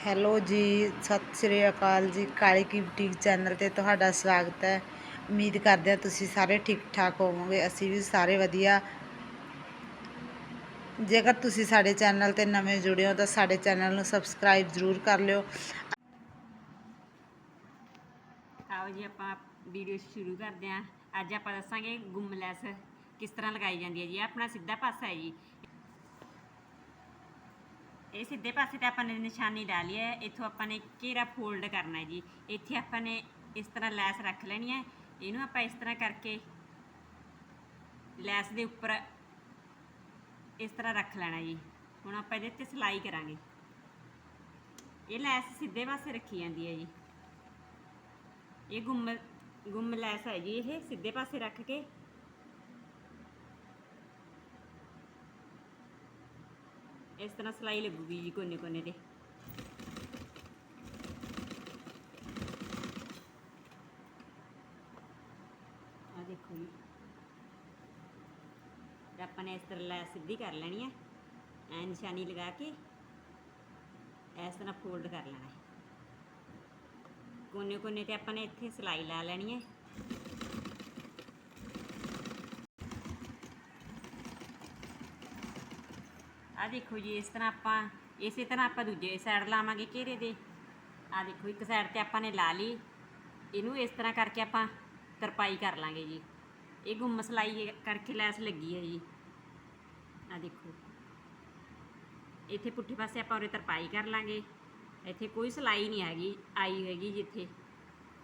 Hello ਜੀ, ਸਤਿ ਸ੍ਰੀ ਅਕਾਲ ਜੀ, ਕਾਲੀ ਕੀ boutique channel ਤੇ ਤੁਹਾਡਾ ਸਵਾਗਤ ਹੈ। ਉਮੀਦ ਕਰਦੇ ਹਾਂ ਤੁਸੀਂ ਸਾਰੇ ਠੀਕ ਠਾਕ ਹੋਵੋਗੇ, ਅਸੀਂ ਵੀ ਸਾਰੇ ਵਧੀਆ। ਜੇਕਰ ਤੁਸੀਂ ਸਾਡੇ ਚੈਨਲ ਤੇ ਨਵੇਂ ਜੁੜੇ ਹੋ ਤਾਂ ਸਾਡੇ ਚੈਨਲ ਨੂੰ ਸਬਸਕ੍ਰਾਈਬ ਜ਼ਰੂਰ ਕਰ ਲਿਓ। ਆਓ ਜੀ, ਆਪਾਂ ਵੀਡੀਓ ਸ਼ੁਰੂ ਕਰਦੇ ਹਾਂ। ਅੱਜ ਆਪਾਂ ਦੱਸਾਂਗੇ ਗੁੰਮ ਲੈਸ ਕਿਸ ਤਰ੍ਹਾਂ ਲਗਾਈ ਜਾਂਦੀ ਹੈ ਜੀ, ਇਹ ਆਪਣਾ ਸਿੱਧਾ ਪਾਸਾ ਹੈ ਜੀ। ਇਹ ਸਿੱਧੇ ਪਾਸੇ ਤੇ ਆਪਾਂ ਨੇ ਨਿਸ਼ਾਨੀ ਡਾਲੀ ਹੈ। ਇੱਥੋਂ ਆਪਾਂ ਨੇ ਘੇਰਾ ਫੋਲਡ ਕਰਨਾ ਹੈ ਜੀ? ਇੱਥੇ ਆਪਾਂ ਨੇ ਇਸ ਤਰ੍ਹਾਂ ਲੈਸ ਰੱਖ ਲੈਣੀ ਹੈ। ਇਹਨੂੰ ਆਪਾਂ ਇਸ ਤਰ੍ਹਾਂ ਕਰਕੇ ਲੈਸ ਦੇ ਉੱਪਰ ਇਸ ਤਰ੍ਹਾਂ ਰੱਖ ਲੈਣਾ ਜੀ। ਹੁਣ ਆਪਾਂ ਇਹਦੇ ਤੇ ਸਿਲਾਈ ਕਰਾਂਗੇ। ਇਹ ਲੈਸ ਸਿੱਧੇ ਪਾਸੇ ਰੱਖੀ ਜਾਂਦੀ ਹੈ ਜੀ। ਇਹ ਗੁੰਮ ਗੁੰਮ ਲੈਸ ਹੈ ਜੀ ਇਹ। ਸਿੱਧੇ ਪਾਸੇ ਰੱਖ ਕੇ ਇਸ ਤਰ੍ਹਾਂ ਸਲਾਈ ਲੱਗੂਗੀ ਜੀ ਕੋਨੇ ਕੋਨੇ ਤੇ। ਆ ਦੇਖੋ ਜੀ। ਤੇ ਆਪਾਂ ਨੇ ਇਸ ਤਰ੍ਹਾਂ ਲੈ ਸਿੱਧੀ ਕਰ ਲੈਣੀ ਹੈ ਐ ਨਿਸ਼ਾਨੀ ਲਗਾ ਕੇ ਇਸ ਤਰ੍ਹਾਂ ਫੋਲਡ ਕਰ ਲੈਣਾ। ਕੋਨੇ ਕੋਨੇ ਤੇ ਆਪਾਂ ਨੇ ਇੱਥੇ ਸਿਲਾਈ ਲਾ ਲੈਣੀ ਹੈ ਆ ਦੇਖੋ ਜੀ, ਇਸ ਤਰ੍ਹਾਂ ਆਪਾਂ, ਇਸੇ ਤਰ੍ਹਾਂ ਆਪਾਂ ਦੂਜੇ ਸਾਈਡ ਲਾਵਾਂਗੇ ਘੇਰੇ ਦੇ। ਆ ਦੇਖੋ, ਇੱਕ ਸਾਈਡ ਤੇ ਆਪਾਂ ਨੇ ਲਾ ਲਈ। ਇਹਨੂੰ ਇਸ ਤਰ੍ਹਾਂ ਕਰਕੇ ਆਪਾਂ ਤਰਪਾਈ ਕਰ ਲਾਂਗੇ ਜੀ। ਇਹ ਗੁੰਮ ਸਲਾਈ ਕਰਕੇ ਲੈਸ ਲੱਗੀ ਹੈ ਜੀ। ਆ ਦੇਖੋ। ਇੱਥੇ ਪੁੱਠੇ ਪਾਸੇ ਆਪਾਂ ਉਰੇ ਤਰਪਾਈ ਕਰ ਲਾਂਗੇ। ਇੱਥੇ ਕੋਈ ਸਲਾਈ ਨਹੀਂ ਹੈਗੀ, ਆਈ ਹੈਗੀ ਜਿੱਥੇ।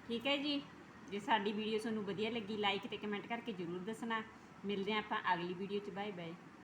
ਠੀਕ ਹੈ ਜੀ? ਜੇ ਸਾਡੀ ਵੀਡੀਓ ਤੁਹਾਨੂੰ ਵਧੀਆ ਲੱਗੀ ਲਾਈਕ ਤੇ ਕਮੈਂਟ ਕਰਕੇ ਜਰੂਰ ਦੱਸਣਾ। ਮਿਲਦੇ ਹਾਂ ਆਪਾਂ ਅਗਲੀ ਵੀਡੀਓ 'ਚ। Bye bye